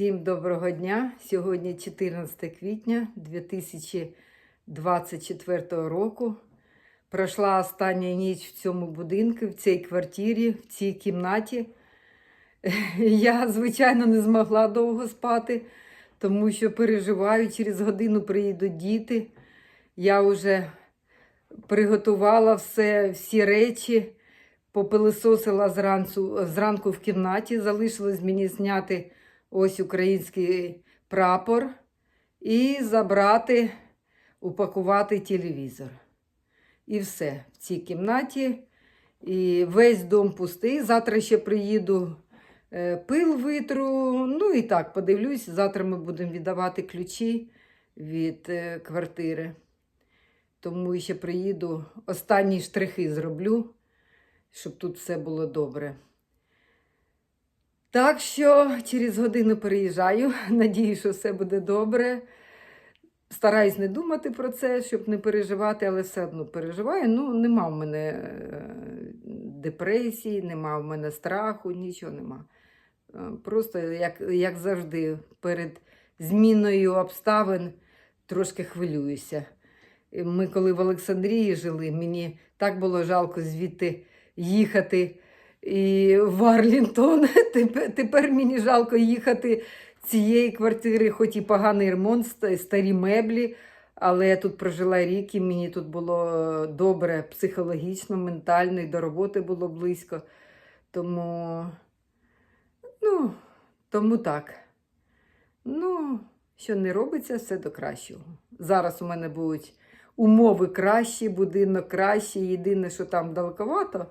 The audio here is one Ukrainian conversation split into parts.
Всім доброго дня! Сьогодні 14 квітня 2024 року. Пройшла остання ніч в цьому будинку, в цій квартирі, в цій кімнаті. Я, звичайно, не змогла довго спати, тому що переживаю, через годину приїдуть діти. Я вже приготувала все, всі речі, попилисосила зранку, зранку в кімнаті. Залишилось мені зняти ось український прапор і забрати, упакувати телевізор. І все в цій кімнаті. І весь дом пустий. Завтра ще приїду, е, пил витру. Ну і так, подивлюсь. Завтра ми будемо віддавати ключі від е, квартири. Тому ще приїду, останні штрихи зроблю, щоб тут все було добре. Так що через годину переїжджаю. Надію, що все буде добре. Стараюсь не думати про це, щоб не переживати, але все одно переживаю. Ну, нема в мене е, депресії, нема в мене страху, нічого нема. Е, Просто, як, як завжди, перед зміною обставин трошки хвилююся. Ми, коли в Олександрії жили, мені так було жалко звідти їхати і в Арлінтон. Тепер, мені жалко їхати цієї квартири, хоч і поганий ремонт, старі меблі. Але я тут прожила рік, і мені тут було добре психологічно, ментально, і до роботи було близько. Тому, ну, тому так. Ну, що не робиться, все до кращого. Зараз у мене будуть умови кращі, будинок кращий. Єдине, що там далековато.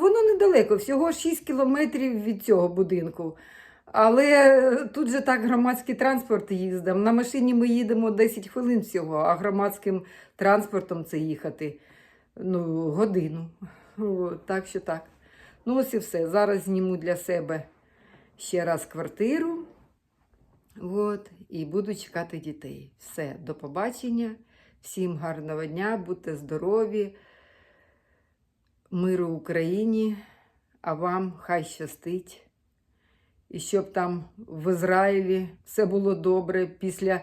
Воно недалеко, всього 6 кілометрів від цього будинку. Але тут же так громадський транспорт їздив. На машині ми їдемо 10 хвилин всього, а громадським транспортом це їхати ну, годину. Так що так. Ну, ось і все. Зараз зніму для себе ще раз квартиру. От, і буду чекати дітей. Все, до побачення. Всім гарного дня, будьте здорові, миру Україні, а вам хай щастить. І щоб там в Ізраїлі все було добре. Після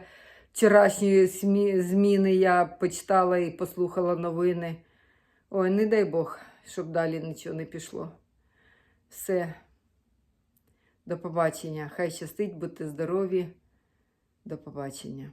вчорашньої зміни я почитала і послухала новини. Ой, не дай Бог, щоб далі нічого не пішло. Все. До побачення. Хай щастить, будьте здорові. До побачення.